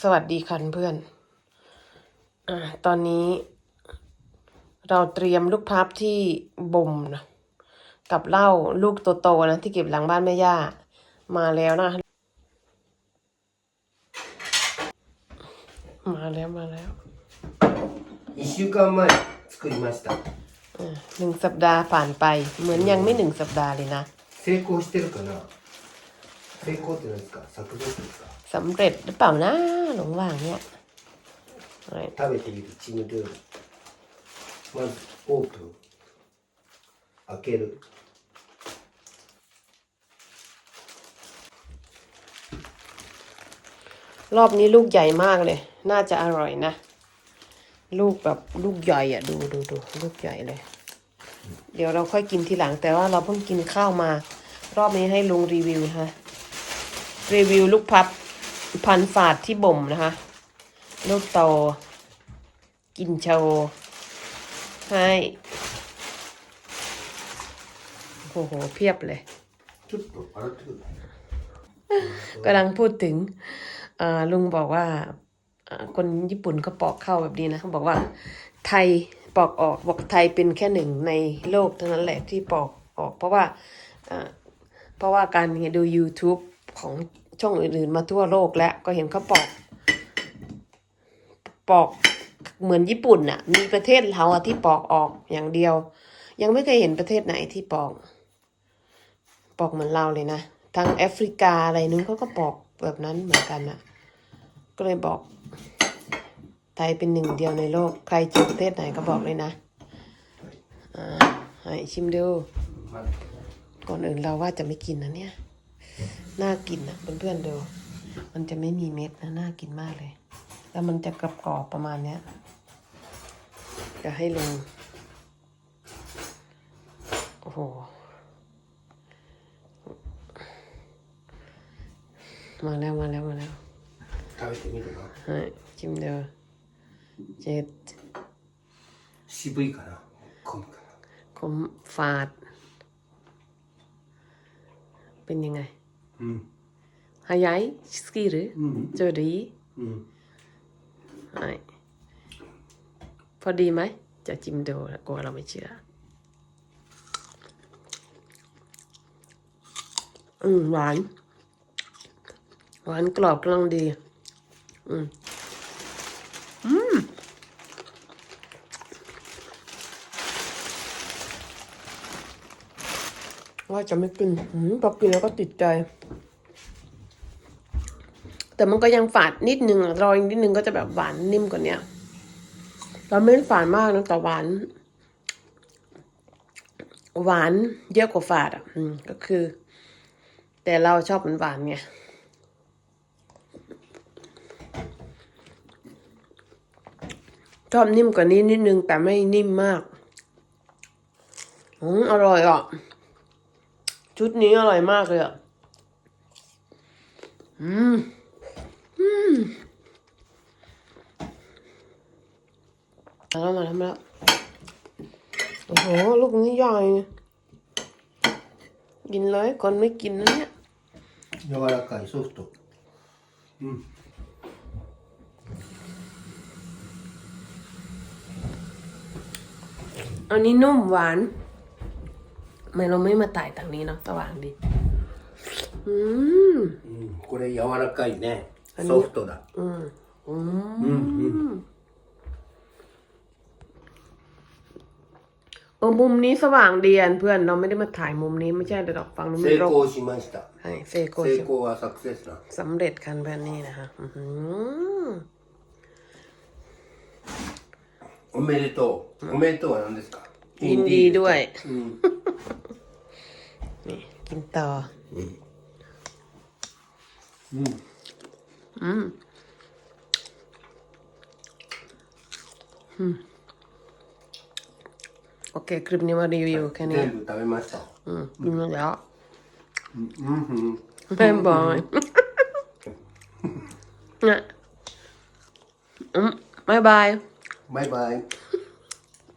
สวัสดีค่ะเพื่อนอ่าตอนนี้ เราเตรียมลูกพับที่บ่มนะกับเหล้าลูกโตๆนะที่เก็บหลังบ้านแม่ย่า มาแล้วนะ มาแล้วมาแล้ว 1週間前作りました อ่าหนึ่งสัปดาห์ผ่านไป เหมือนยังไม่หนึ่งสัปดาห์เลยนะ 成功してるかな 成功って何ですか作動ですか สำเร็จหรือเปล่านะหลงว่างเนี่ยอะไร 食べているチーム料理まずオープン開ける รอบนี้ลูกใหญ่มากเลย น่าจะอร่อยนะ ลูกแบบลูกใหญ่อะดูดูดูลูกใหญ่เลย เดี๋ยวเราค่อยกินทีหลัง แต่ว่าเราเพิ่งกินข้าวมา รอบนี้ให้ลุงรีวิวนะคะ รีวิวลูกพับพันฝาดที่บ่มนะคะ ลูกโตกินโชว์ให้โอ้โห เพียบเลยกำลังพูดถึงลุงบอกว่าคนญี่ปุ่นก็ปอกเข้าแบบนี้นะเขาบอกว่า ไทยปอกออกบอกไทยเป็นแค่หนึ่งในโลกเท่านั้นแหละที่ปอกออก เพราะว่าเพราะว่าการดู YouTube ของช่องอื่นๆมาทั่วโลกแล้วก็เห็นเขาปอก ปอกเหมือนญี่ปุ่นน่ะ มีประเทศเราอะที่ปอกออกอย่างเดียว ยังไม่เคยเห็นประเทศไหนที่ปอก ปอกเหมือนเราเลยนะทางแอฟริกาอะไรนึงเขาก็ปอกแบบนั้นเหมือนกันนะก็เลยบอก ไทยเป็นหนึ่งเดียวในโลก ใครเจอประเทศไหนก็บอกเลยนะอ่าให้ชิมดูまずก่อนอื่นเราว่าจะไม่กินนะเนี่ย น่ากินนะเพื่อนๆดู มันจะไม่มีเม็ดนะ น่ากินมากเลย แล้วมันจะกรอบกรอบๆประมาณเนี้ยจะให้ลง โอ้โห มาแล้วมาแล้วมาแล้ว 食べてみるな ให้ชิมดูเจ็ด 渋いかな混むか คมฝาด เป็นยังไง なうん ฮายายสกีหรือ うん เจอดี うん ใช่พอดีไหม จะจิ้มดูกลัวเราไม่เชื่อ อืมหวาน หวานกรอบกำลังดี อืม อืม ว่าจะไม่กินอพอกินแล้วก็ติดใจ แต่มันก็ยังฝาดนิดนึงรออีกนิดนึงก็จะแบบหวานนิ่มกว่าเนี้ยเราไม่ได้ฝาดมากนะแต่หวาน หวานเยอะกว่าฝาดอะอืมก็คือ แต่เราชอบมันหวานไงชอบนิ่มกว่านี้นิดนึงแต่ไม่นิ่มมาก อืมอร่อยอะ ชุดนี้อร่อยมากเลยอ่ะ อืม มาแล้วมาแล้วมาแล้วโอ้โห ลูกนี้ใหญ่กินเลยคนไม่กินนะเนี่ย 柔らかいソフトうん อันนี้นุ่มหวานทำ ไมเราไม่มาต่ายต่างนี้เนาะสว่างดี อืม うんこれ柔らかいねあのソフトだ อืม อืม うんうん เออมุมนี้สว่างดีอันเพื่อน เราไม่ได้มาถ่ายมุมนี้ไม่ใช่แต่ดอกฟังนู้น 成 มันรก 功しました ใช่เซโก 成 ชิ 功はサクセスだ สำเร็จคันแบบนี้นะคะอื้อหือ おめでとうおめでとうは何ですか ยินดีด้วย うん นี่กินต่อ うん อืม โอเค คลิปนี้มารีวิวแค่นี้ 全部食べました อืมกินมาแล้ว うんうん เป็นบอยเนี่ยอืมบายบาย バイバイ